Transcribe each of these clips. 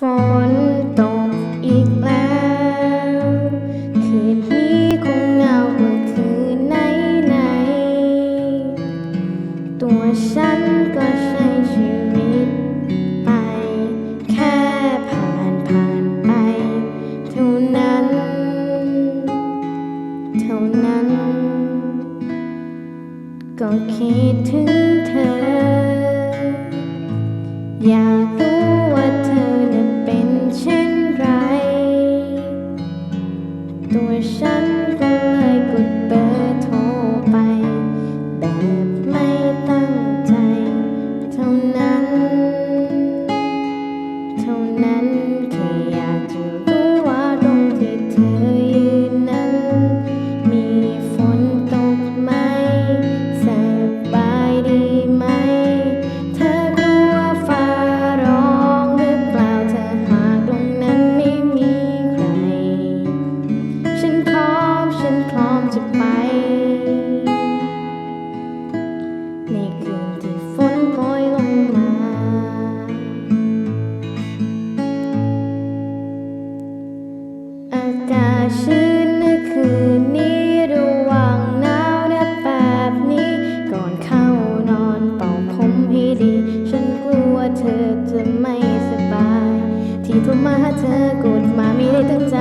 ฝนตกอีกแล้ว คืนนี้คงเหงากว่าคืนไหนไหนๆตัวฉันก็ใช้ชีวิตไป แค่ผ่านผ่านไป เท่านั้น เท่านั้น ก็คิดถึงเธอ อยากรู้ ตัวฉันก็เลยกดเบอร์โทรไปแบบ อากาศชื้นในคืนนี้ระวังหนาวนะแบบนี้ ก่อนเข้านอนเป่าผมให้ดี ฉันกลัวเธอจะไม่สบาย ที่โทรมาหาเธอกดมาไม่ได้ตั้งใจ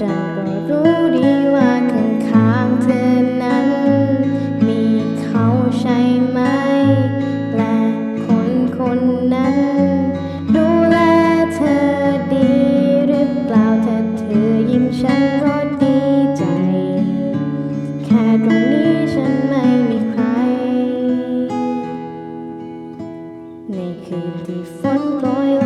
ฉันก็รู้ดีว่าข้างๆเธอนั้น มีเขาใช่ไหม และคนคนนั้น ดูแลเธอดีหรือเปล่าถ้าเธอยิ้มฉันก็ดีใจ แค่ตรงนี้ฉันไม่มีใคร ในคืนที่ฝนโปรย